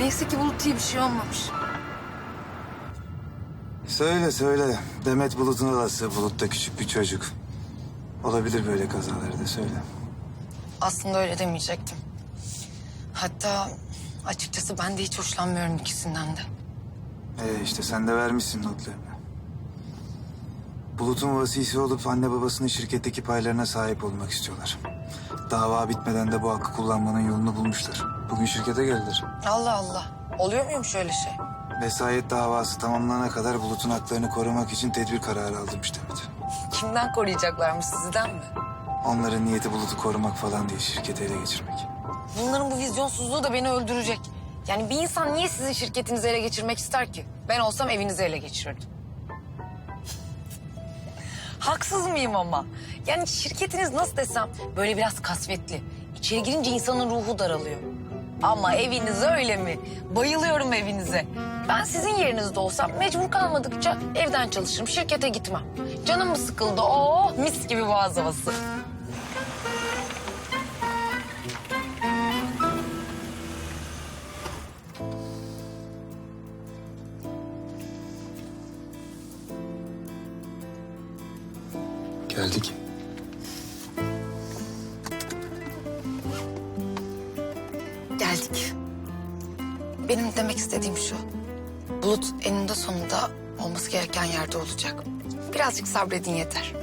Neyse ki Bulut iyi bir şey olmamış. Söyle söyle. Demet Bulut'un alası. Bulut da küçük bir çocuk. Olabilir böyle kazaları da söyle. Aslında öyle demeyecektim. Hatta açıkçası ben de hiç hoşlanmıyorum ikisinden de. Ee işte sen de vermişsin notlarını. Bulut'un vasisi olup anne babasının şirketteki paylarına sahip olmak istiyorlar. Dava bitmeden de bu hakkı kullanmanın yolunu bulmuşlar. Bugün şirkete geldiler. Allah Allah. Oluyor muymuş öyle şey? Vesayet davası tamamlanana kadar Bulut'un haklarını korumak için tedbir kararı aldırmış Demet. Kimden koruyacaklarmış sizden mi? Onların niyeti Bulut'u korumak falan değil, şirketi ele geçirmek. Bunların bu vizyonsuzluğu da beni öldürecek. Yani bir insan niye sizin şirketinizi ele geçirmek ister ki? Ben olsam evinizi ele geçirirdim. Haksız mıyım ama? Yani şirketiniz nasıl desem böyle biraz kasvetli. İçeri girince insanın ruhu daralıyor. Ama eviniz öyle mi? Bayılıyorum evinize. Ben sizin yerinizde olsam mecbur kalmadıkça evden çalışırım, şirkete gitmem. Canım mı sıkıldı? Oo, mis gibi boğaz havası. Geldik. Benim demek istediğim şu. Bulut eninde sonunda olması gereken yerde olacak. Birazcık sabredin yeter.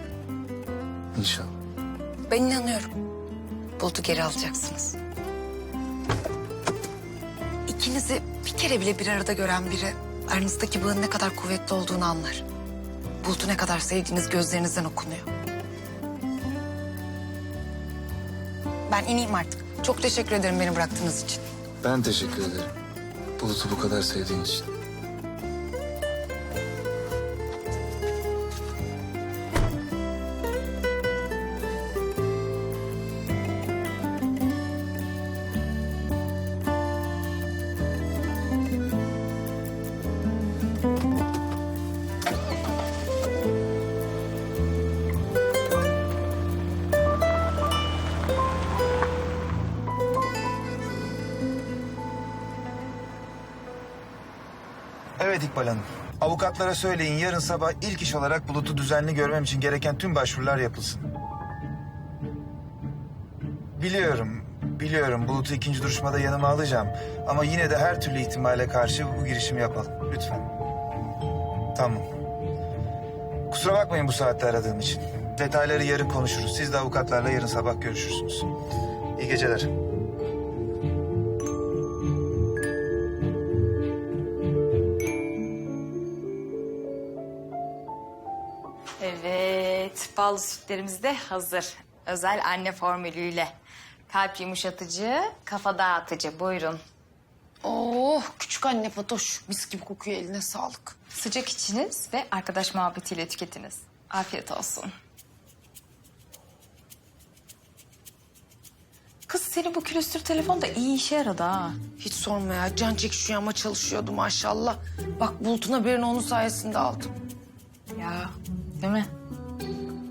İnşallah. Ben inanıyorum. Bulut'u geri alacaksınız. İkinizi bir kere bile bir arada gören biri aranızdaki bağın ne kadar kuvvetli olduğunu anlar. Bulut'u ne kadar sevdiğiniz gözlerinizden okunuyor. Ben ineyim artık. Çok teşekkür ederim beni bıraktığınız için. Ben teşekkür ederim. Bulut'u bu kadar sevdiğin için. Evet İkbal. Avukatlara söyleyin yarın sabah ilk iş olarak Bulut'u düzenli görmem için gereken tüm başvurular yapılsın. Biliyorum, biliyorum Bulut'u ikinci duruşmada yanıma alacağım. Ama yine de her türlü ihtimale karşı bu girişimi yapalım. Lütfen. Tamam. Kusura bakmayın bu saatte aradığım için. Detayları yarın konuşuruz. Siz de avukatlarla yarın sabah görüşürsünüz. İyi geceler. Ballı sütlerimiz de hazır. Özel anne formülüyle. Kalp yumuşatıcı, kafa dağıtıcı. Buyurun. Oh küçük anne Fatoş. Mis gibi kokuyor eline sağlık. Sıcak içiniz ve arkadaş muhabbetiyle tüketiniz. Afiyet olsun. Kız senin bu külüstür telefon da iyi işe yaradı ha. Hiç sorma ya. Can çekişiyor ama çalışıyordu maşallah. Bak Bulut'un haberini onun sayesinde aldım. Ya, değil mi?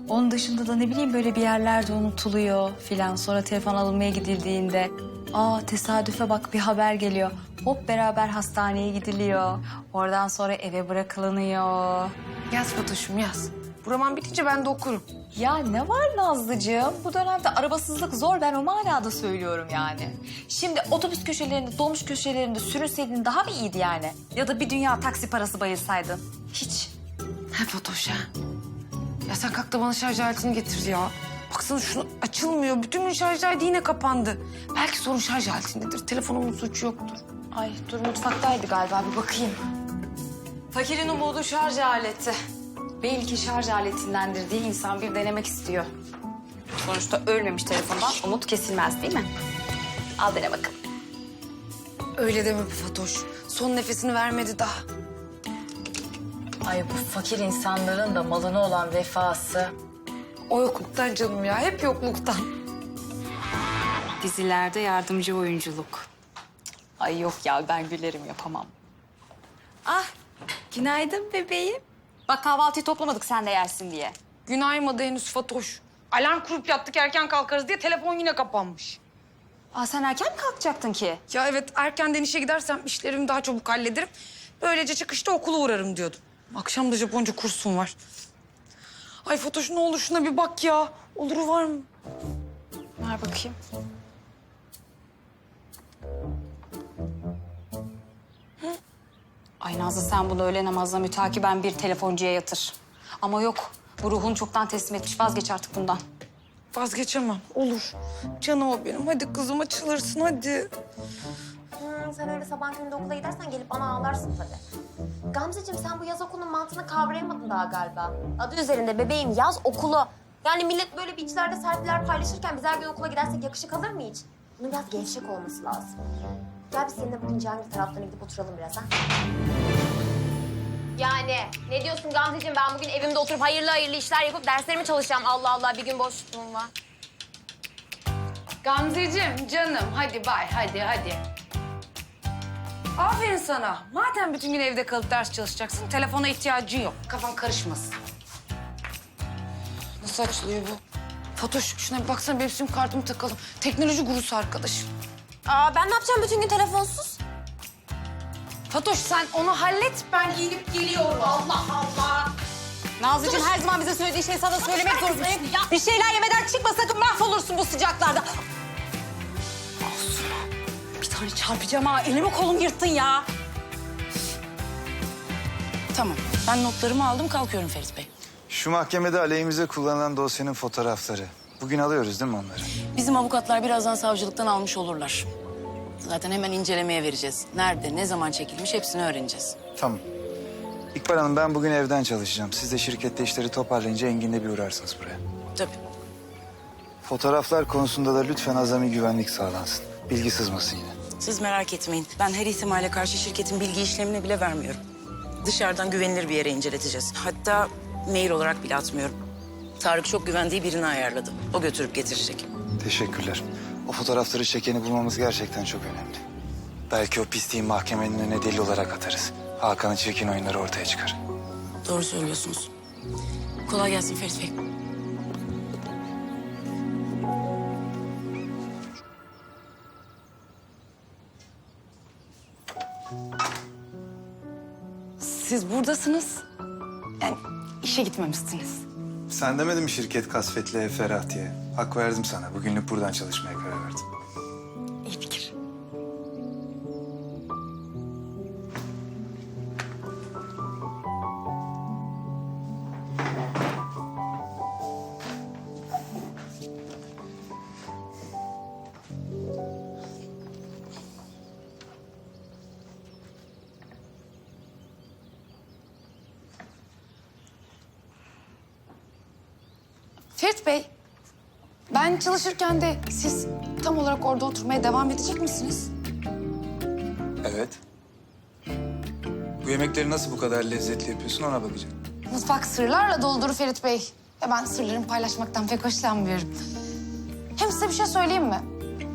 Onun dışında da ne bileyim böyle bir yerlerde unutuluyor filan. Sonra telefon alınmaya gidildiğinde... Aa tesadüfe bak bir haber geliyor. Hop beraber hastaneye gidiliyor. Oradan sonra eve bırakılınıyor. Yaz Fatoş'um yaz. Bu roman bitince ben de okurum. Ya ne var Nazlıcığım? Bu dönemde arabasızlık zor. Ben o manada söylüyorum yani. Şimdi otobüs köşelerinde, dolmuş köşelerinde sürünseydin daha mı iyiydi yani? Ya da bir dünya taksi parası bayılsaydın. Hiç. He Fatoş ha. Ya sen kalk da bana şarj aletini getir ya. Baksana şunu açılmıyor. Bütün gün şarj aleti yine kapandı. Belki sorun şarj aletindedir. Telefonumun suçu yoktur. Ay dur mutfaktaydı galiba bir bakayım. Fakirin umudu şarj aleti. Belki şarj aletindendir diye insan bir denemek istiyor. Sonuçta ölmemiş telefondan umut kesilmez değil mi? Al dene bakın. Öyle deme be Fatoş. Son nefesini vermedi daha. Ay bu fakir insanların da malına olan vefası. O yokluktan canım ya. Hep yokluktan. Dizilerde yardımcı oyunculuk. Ay yok ya ben gülerim yapamam. Ah günaydın bebeğim. Bak kahvaltıyı toplamadık sen de yersin diye. Gün aymadı henüz Fatoş. Alarm kurup yattık erken kalkarız diye telefon yine kapanmış. Aa, sen erken mi kalkacaktın ki? Ya evet erkenden işe gidersem işlerimi daha çabuk hallederim. Böylece çıkışta okula uğrarım diyordum. Akşam da Japonca kursum var. Ay Fatoş ne olur şuna bir bak ya. Oluru var mı? Ver bakayım. Ay Nazlı sen bunu öğle namazına mütakiben bir telefoncuya yatır. Ama yok. Bu ruhunu çoktan teslim etmiş. Vazgeç artık bundan. Vazgeçemem. Olur. Canım o benim. Hadi kızım açılırsın hadi. Hmm, sen öyle sabah köründe okula gidersen gelip bana ağlarsın tabii. Gamzeciğim sen bu yaz okulunun mantığını kavrayamadın daha galiba. Adı üzerinde bebeğim yaz okulu. Yani millet böyle beachlerde selfie'ler paylaşırken biz her gün okula gidersek yakışık alır mı hiç? Bunun biraz gevşek olması lazım. Gel biz seninle bugün Cihangir taraflarına gidip oturalım biraz ha. Yani ne diyorsun Gamzeciğim ben bugün evimde oturup hayırlı hayırlı işler yapıp derslerimi çalışacağım. Allah Allah bir gün boşluğum var. Gamzeciğim canım hadi bay hadi hadi. Aferin sana. Madem bütün gün evde kalıp ders çalışacaksın telefona ihtiyacın yok. Kafan karışmasın. Nasıl açılıyor bu? Fatoş şuna bir baksana benim sim kartımı takalım. Teknoloji gurusu arkadaşım. Aa ben ne yapacağım bütün gün telefonsuz? Fatoş sen onu hallet ben giyinip geliyorum. Allah Allah. Nazlıcığım her zaman bize söylediği şeyi sana söylemek zorundayım. Bir şeyler yemeden çıkma sakın mahvolursun bu sıcaklarda. Tane çarpacağım ha. Elimi kolum yırttın ya. Tamam. Ben notlarımı aldım kalkıyorum Ferit Bey. Şu mahkemede aleyhimize kullanılan dosyanın fotoğrafları. Bugün alıyoruz değil mi onları? Bizim avukatlar birazdan savcılıktan almış olurlar. Zaten hemen incelemeye vereceğiz. Nerede, ne zaman çekilmiş hepsini öğreneceğiz. Tamam. İkbal Hanım ben bugün evden çalışacağım. Siz de şirkette işleri toparlayınca Engin'le bir uğrarsınız buraya. Tabii. Fotoğraflar konusunda da lütfen azami güvenlik sağlansın. Bilgi sızmasın yine. Siz merak etmeyin. Ben her ihtimale karşı şirketin bilgi işlemine bile vermiyorum. Dışarıdan güvenilir bir yere inceleteceğiz. Hatta mail olarak bile atmıyorum. Tarık çok güvendiği birini ayarladı. O götürüp getirecek. Teşekkürler. O fotoğrafları çekeni bulmamız gerçekten çok önemli. Belki o pisliği mahkemenin önüne delil olarak atarız. Hakan'ın çirkin oyunları ortaya çıkar. Doğru söylüyorsunuz. Kolay gelsin Ferit Bey. Siz buradasınız. Yani işe gitmemişsiniz. Sen demedin mi şirket kasvetli ev diye? Hak verdim sana. Bugünlük buradan çalışmaya karar verdim. Ferit Bey, ben çalışırken de siz tam olarak orada oturmaya devam edecek misiniz? Evet. Bu yemekleri nasıl bu kadar lezzetli yapıyorsun ona bakacağım. Mutfak sırlarla doludur Ferit Bey. Ve ben sırlarımı paylaşmaktan pek hoşlanmıyorum. Hem size bir şey söyleyeyim mi?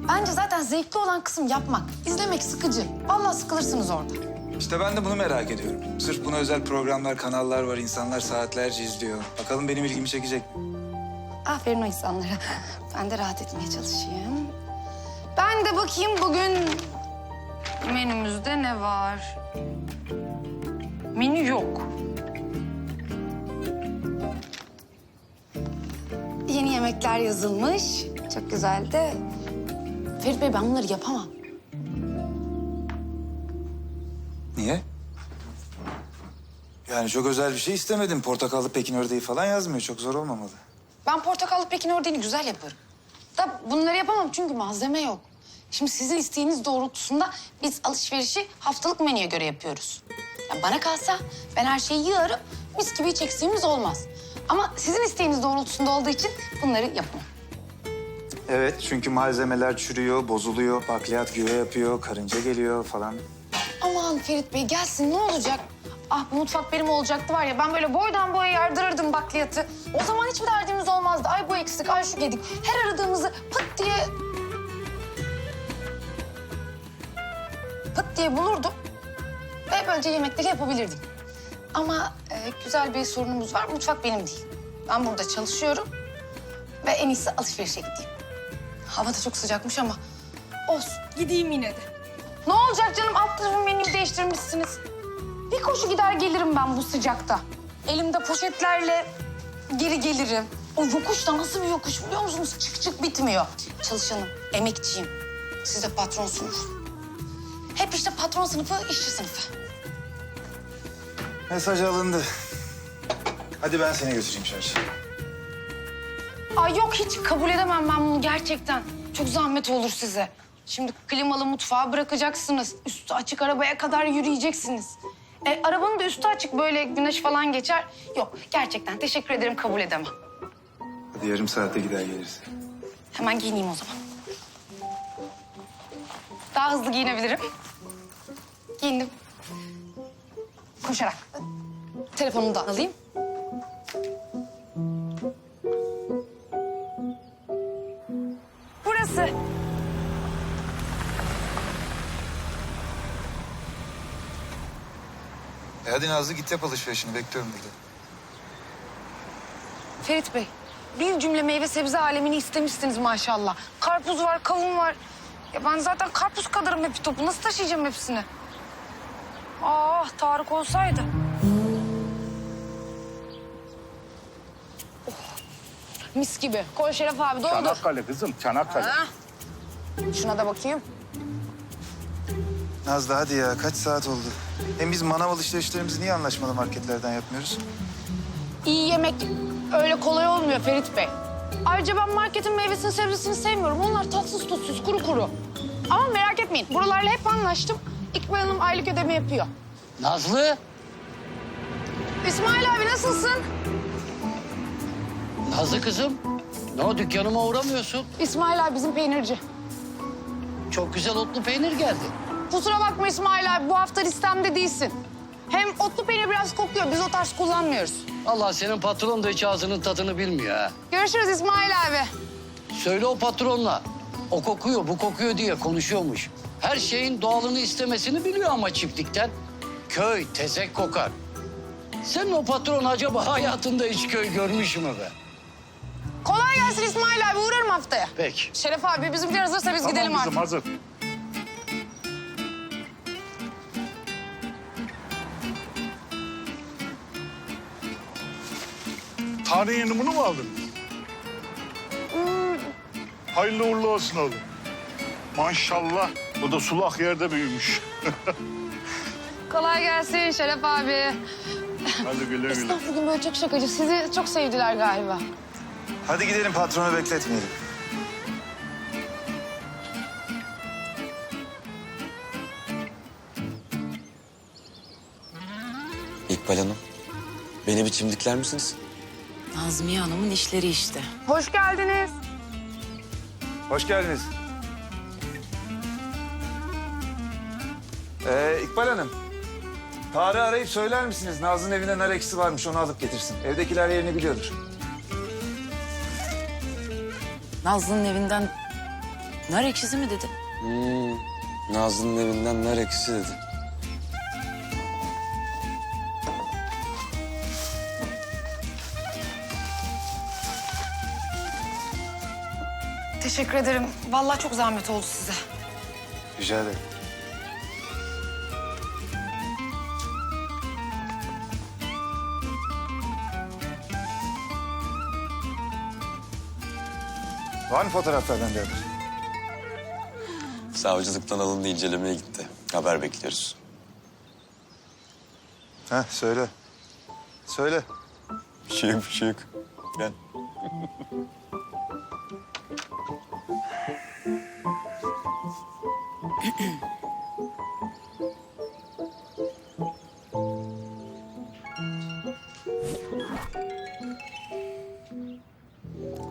Bence zaten zevkli olan kısım yapmak. İzlemek sıkıcı. Vallahi sıkılırsınız orada. İşte ben de bunu merak ediyorum. Sırf buna özel programlar, kanallar var. insanlar saatlerce izliyor. Bakalım benim ilgimi çekecek mi? Aferin o insanlara. Ben de rahat etmeye çalışayım. Ben de bakayım bugün menümüzde ne var? Menü yok. Yeni yemekler yazılmış. Çok güzel de. Ferit Bey ben bunları yapamam. Niye? Yani çok özel bir şey istemedim. Portakallı Pekin ördeği falan yazmıyor. Çok zor olmamalı. Ben portakallı pekin ördeğini güzel yaparım. Da bunları yapamam çünkü malzeme yok. Şimdi sizin isteğiniz doğrultusunda biz alışverişi haftalık menüye göre yapıyoruz. Ya bana kalsa ben her şeyi yığarım, mis gibi hiç eksiğimiz olmaz. Ama sizin isteğiniz doğrultusunda olduğu için bunları yapamam. Evet çünkü malzemeler çürüyor, bozuluyor. Bakliyat güve yapıyor, karınca geliyor falan. Aman Ferit Bey gelsin ne olacak? Ah bu mutfak benim olacaktı var ya ben böyle boydan boya yardırırdım bakliyatı. O zaman hiçbir derdimiz olmazdı. Ay bu eksik, ay şu gedik. Her aradığımızı pıt diye... Pıt diye bulurdum. Ve böylece yemekleri yapabilirdim. Ama e, güzel bir sorunumuz var. Mutfak benim değil. Ben burada çalışıyorum. Ve en iyisi alışverişe gideyim. Hava da çok sıcakmış ama Olsun gideyim yine de. Ne olacak canım alt tarafı menüyü değiştirmişsiniz. Bir koşu gider gelirim ben bu sıcakta. Elimde poşetlerle geri gelirim. O yokuş da nasıl bir yokuş biliyor musunuz? Çık çık bitmiyor. Çalışanım, emekçiyim. Siz de patronsunuz. Hep işte patron sınıfı, işçi sınıfı. Mesaj alındı. Hadi ben seni götüreyim çarşıya. Ay yok hiç kabul edemem ben bunu gerçekten. Çok zahmet olur size. Şimdi klimalı mutfağı bırakacaksınız. Üstü açık arabaya kadar yürüyeceksiniz. E, arabanın da üstü açık böyle güneş falan geçer. Yok gerçekten teşekkür ederim kabul edemem. Hadi yarım saate gider geliriz. Hemen giyineyim o zaman. Daha hızlı giyinebilirim. Giyindim. Koşarak. Telefonumu da alayım. E hadi Nazlı git yap alışverişini. Bekliyorum burada. Ferit Bey, bir cümle meyve sebze alemini istemişsiniz maşallah. Karpuz var, kavun var. Ya ben zaten karpuz kadarım hep topu. Nasıl taşıyacağım hepsini? Ah Tarık olsaydı. Oh, mis gibi. Koy Şeref abi doldur. Çanakkale kızım, Çanakkale. Ha. Şuna da bakayım. Nazlı hadi ya kaç saat oldu? Hem biz manav alışverişlerimizi niye anlaşmalı marketlerden yapmıyoruz? İyi yemek öyle kolay olmuyor Ferit Bey. Ayrıca ben marketin meyvesini sebzesini sevmiyorum. Onlar tatsız tutsuz kuru kuru. Ama merak etmeyin buralarla hep anlaştım. İkbal Hanım aylık ödeme yapıyor. Nazlı, İsmail abi nasılsın? Nazlı kızım. Ne o dükkanıma uğramıyorsun? İsmail abi bizim peynirci. Çok güzel otlu peynir geldi. Kusura bakma İsmail abi bu hafta listemde değilsin. Hem otlu peynir biraz kokuyor biz o tarz kullanmıyoruz. Allah senin patron da hiç ağzının tadını bilmiyor ha. Görüşürüz İsmail abi. Söyle o patronla. O kokuyor, bu kokuyor diye konuşuyormuş. Her şeyin doğalını istemesini biliyor ama çiftlikten. Köy tezek kokar. Senin o patron acaba hayatında hiç köy görmüş mü be? Kolay gelsin İsmail abi uğrarım haftaya. Peki. Şeref abi bizimkiler hazırsa biz gidelim Tamam artık. kızım, hazır. Tane yeni bunu mu aldın? Hayırlı uğurlu olsun oğlum. Maşallah. Bu da sulak yerde büyümüş. Kolay gelsin Şeref abi. Hadi güle güle. Bugün böyle çok şakacı. Sizi çok sevdiler galiba. Hadi gidelim patronu bekletmeyelim. İkbal Hanım, beni bir çimdikler misiniz? Nazmiye Hanım'ın işleri işte. Hoş geldiniz. Hoş geldiniz. Ee, İkbal Hanım. Tarık'ı arayıp söyler misiniz? Nazlı'nın evinde nar ekşisi varmış onu alıp getirsin. Evdekiler yerini biliyordur. Nazlı'nın evinden nar ekşisi mi dedi? Hmm, Nazlı'nın evinden nar ekşisi dedi. Teşekkür ederim. Vallahi çok zahmet oldu size. Rica ederim. Var mı fotoğraflardan bir haber? Savcılıktan alındı, incelemeye gitti. Haber bekliyoruz. Heh, söyle. Söyle. Bir şey yok, bir şey yok. Gel.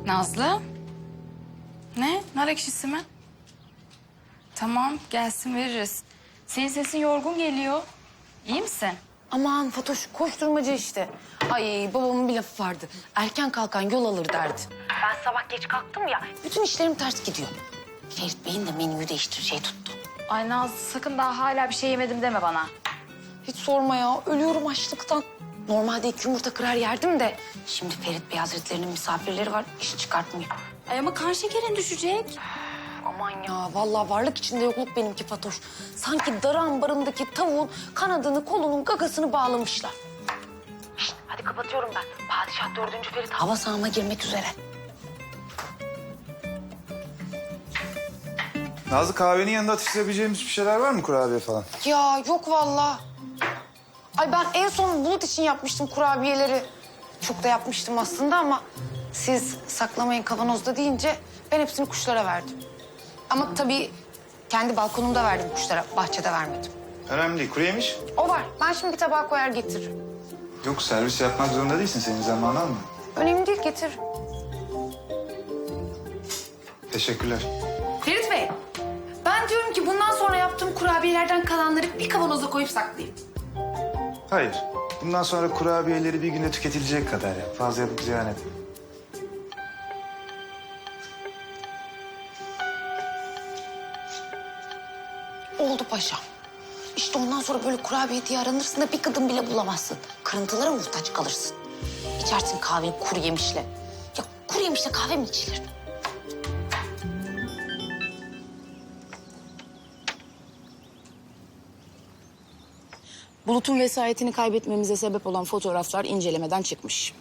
Nazlı? Ne? Nar ekşisi mi? Tamam gelsin veririz. Senin sesin yorgun geliyor. İyi misin? Aman Fatoş koşturmacı işte. Ay babamın bir lafı vardı. Erken kalkan yol alır derdi. Ben sabah geç kalktım ya. Bütün işlerim ters gidiyor. Ferit Bey'in de menüyü değiştireceği tuttu. Ay Nazlı sakın daha hala bir şey yemedim deme bana. Hiç sorma ya. Ölüyorum açlıktan. Normalde iki yumurta kırar yerdim de. Şimdi Ferit Bey Hazretleri'nin misafirleri var. İş çıkartmıyor. Ay ama kan şekerin düşecek. Aman Aman ya vallahi varlık içinde yokluk benimki Fatoş. Sanki dar ambarındaki tavuğun kanadını kolunun gagasını bağlamışlar. Şişt, hadi kapatıyorum ben. Padişah dördüncü Ferit hava sahama girmek üzere. Nazlı kahvenin yanında atıştırabileceğimiz bir şeyler var mı kurabiye falan? Ya yok vallahi. Ay ben en son bulut için yapmıştım kurabiyeleri. Çok da yapmıştım aslında ama siz saklamayın kavanozda deyince ben hepsini kuşlara verdim. Ama tabii kendi balkonumda verdim kuşlara, bahçede vermedim. Önemli değil. Kuru yemiş? O var. Ben şimdi bir tabağa koyar getiririm. Yok servis yapmak zorunda değilsin. Senin zamanın almıyor. Önemli değil getir. Teşekkürler. Kurabiyelerden kalanları bir kavanoza koyup saklayayım. Hayır. Bundan sonra kurabiyeleri bir günde tüketilecek kadar yap. Fazla yapıp ziyan etme. Oldu paşam. İşte ondan sonra böyle kurabiye diye aranırsın da bir kadın bile bulamazsın. Kırıntılara muhtaç kalırsın. İçersin kahveni kuru yemişle. Ya kuru yemişle kahve mi içilir? Bulut'un vesayetini kaybetmemize sebep olan fotoğraflar incelemeden çıkmış.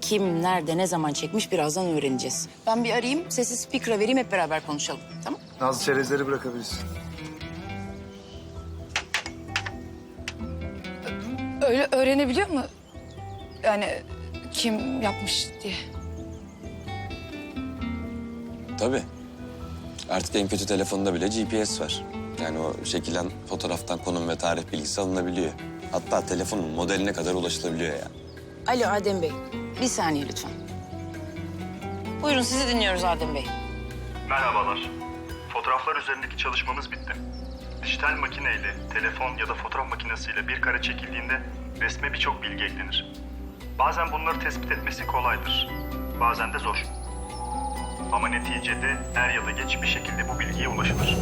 Kim, nerede, ne zaman çekmiş birazdan öğreneceğiz. Ben bir arayayım, sesi speaker'a vereyim hep beraber konuşalım. Tamam? Nazlı çerezleri bırakabilirsin. Öyle öğrenebiliyor mu? Yani kim yapmış diye. Tabii. Artık en kötü telefonda bile GPS var. Yani o çekilen fotoğraftan konum ve tarih bilgisi alınabiliyor. Hatta telefonun modeline kadar ulaşılabiliyor yani. Alo Adem Bey, bir saniye lütfen. Buyurun sizi dinliyoruz Adem Bey. Merhabalar. Fotoğraflar üzerindeki çalışmamız bitti. Dijital makineyle, telefon ya da fotoğraf makinesiyle bir kare çekildiğinde resme birçok bilgi eklenir. Bazen bunları tespit etmesi kolaydır. Bazen de zor. Ama neticede er ya da geç bir şekilde bu bilgiye ulaşılır.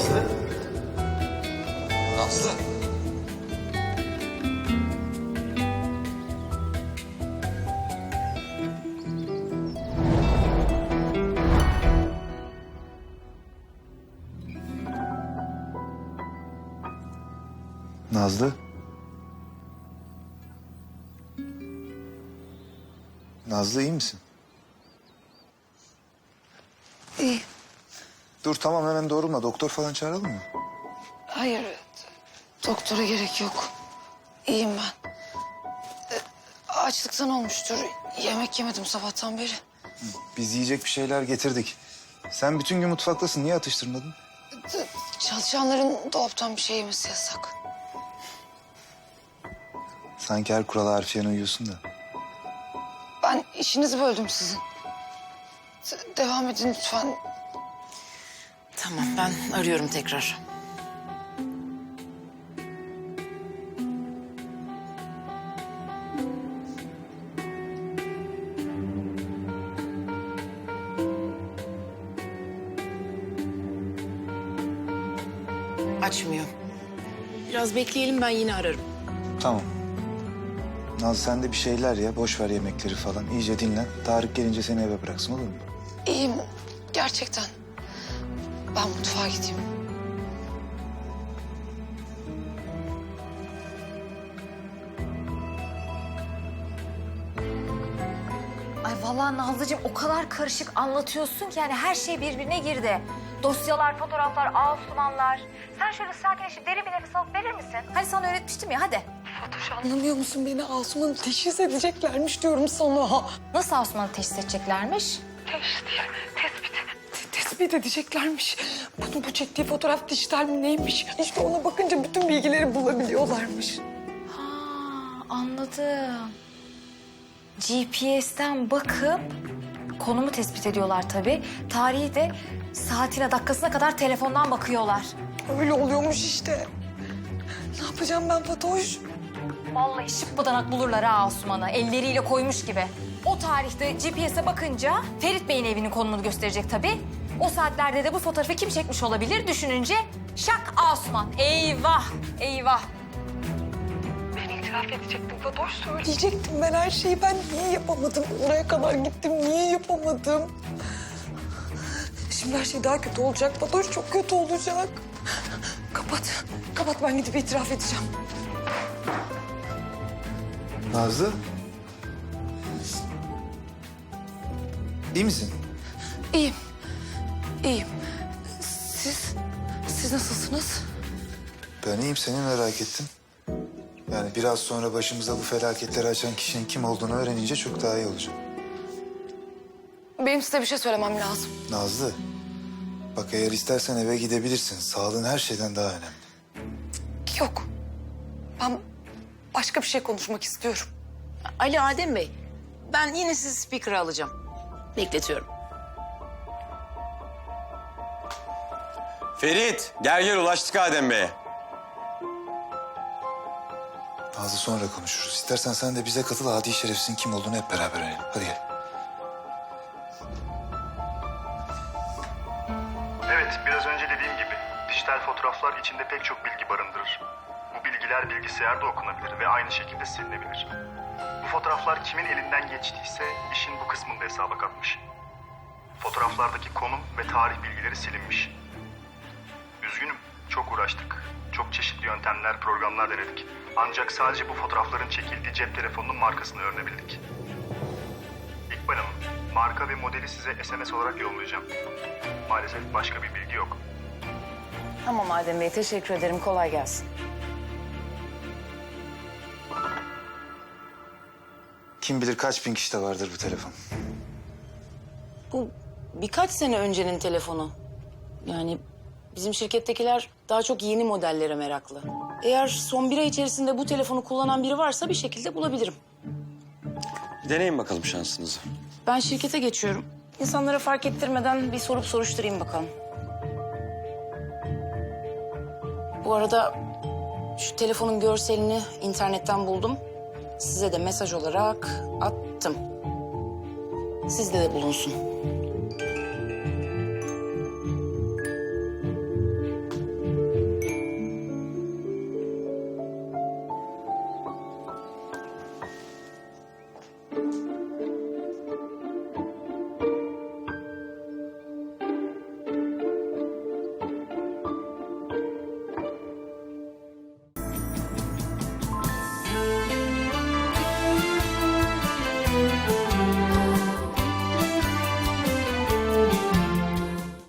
Nazlı? Nazlı. Nazlı? Nazlı iyi misin? Dur tamam hemen doğrulma. Doktor falan çağıralım mı? Hayır, doktora gerek yok. İyiyim ben. E, Açlıktan olmuştur. Yemek yemedim sabahtan beri. Biz yiyecek bir şeyler getirdik. Sen bütün gün mutfaktasın. Niye atıştırmadın? D- Çalışanların dolaptan bir şey yemesi yasak. Sanki her kurala harfiyen uyuyorsun da. Ben işinizi böldüm sizin. D- Devam edin lütfen. Tamam, ben arıyorum tekrar. Açmıyor. Biraz bekleyelim ben yine ararım. Tamam. Nazlı sen de bir şeyler ya. Boş ver yemekleri falan. İyice dinlen. Tarık gelince seni eve bıraksın olur mu? İyiyim gerçekten. Ben mutfağa gideyim. Ay vallahi Nazlıcığım o kadar karışık anlatıyorsun ki yani her şey birbirine girdi. Dosyalar, fotoğraflar, Asumanlar. Sen şöyle sakinleşip derin bir nefes alıp verir misin? Hani sana öğretmiştim ya hadi. Anlamıyor musun beni Asuman'ı teşhis edeceklermiş diyorum sana. Nasıl Asuman'ı teşhis edeceklermiş? Tespit edeceklermiş. Bunu bu çektiği fotoğraf dijital mi neymiş? İşte ona bakınca bütün bilgileri bulabiliyorlarmış. Ha anladım. GPS'ten bakıp konumu tespit ediyorlar tabii. Tarihi de saatine dakikasına kadar telefondan bakıyorlar. Öyle oluyormuş işte. Ne yapacağım ben Fatoş? Vallahi şıppıdanak bulurlar ha Asuman'ı. Elleriyle koymuş gibi. O tarihte GPS'e bakınca Ferit Bey'in evinin konumunu gösterecek tabii. O saatlerde de bu fotoğrafı kim çekmiş olabilir düşününce şak Asuman. Eyvah, eyvah. Ben itiraf edecektim Fatoş. Söyleyecektim ben her şeyi. Ben niye yapamadım? Oraya kadar gittim. Niye yapamadım? Şimdi her şey daha kötü olacak Fatoş. Çok kötü olacak. Kapat. Kapat ben gidip itiraf edeceğim. Nazlı? İyi misin? İyiyim. İyiyim. Siz, siz nasılsınız? Ben iyiyim seni merak ettim. Yani biraz sonra başımıza bu felaketleri açan kişinin kim olduğunu öğrenince çok daha iyi olacak. Benim size bir şey söylemem lazım. Nazlı, bak eğer istersen eve gidebilirsin. Sağlığın her şeyden daha önemli. Yok. Ben başka bir şey konuşmak istiyorum. Ali Adem Bey, ben yine sizi speaker'a alacağım. Bekletiyorum. Ferit gel gel ulaştık Adem Bey'e. Nazlı sonra konuşuruz. İstersen sen de bize katıl. Adi şerefsizin kim olduğunu hep beraber öğrenelim. Hadi gel. Evet, biraz önce dediğim gibi dijital fotoğraflar içinde pek çok bilgi barındırır. Bu bilgiler bilgisayarda okunabilir ve aynı şekilde silinebilir. Bu fotoğraflar kimin elinden geçtiyse işin bu kısmında hesaba katmış. Fotoğraflardaki konum ve tarih bilgileri silinmiş. Üzgünüm, çok uğraştık. Çok çeşitli yöntemler, programlar denedik. Ancak sadece bu fotoğrafların çekildiği cep telefonunun markasını öğrenebildik. İkbal Hanım, marka ve modeli size SMS olarak yollayacağım. Maalesef başka bir bilgi yok. Tamam Adem Bey, teşekkür ederim. Kolay gelsin. Kim bilir kaç bin kişide vardır bu telefon. Bu birkaç sene öncenin telefonu. Yani bizim şirkettekiler daha çok yeni modellere meraklı. Eğer son bir ay içerisinde bu telefonu kullanan biri varsa bir şekilde bulabilirim. Deneyin bakalım şansınızı. Ben şirkete geçiyorum. İnsanlara fark ettirmeden bir sorup soruşturayım bakalım. Bu arada şu telefonun görselini internetten buldum. Size de mesaj olarak attım. Sizde de bulunsun.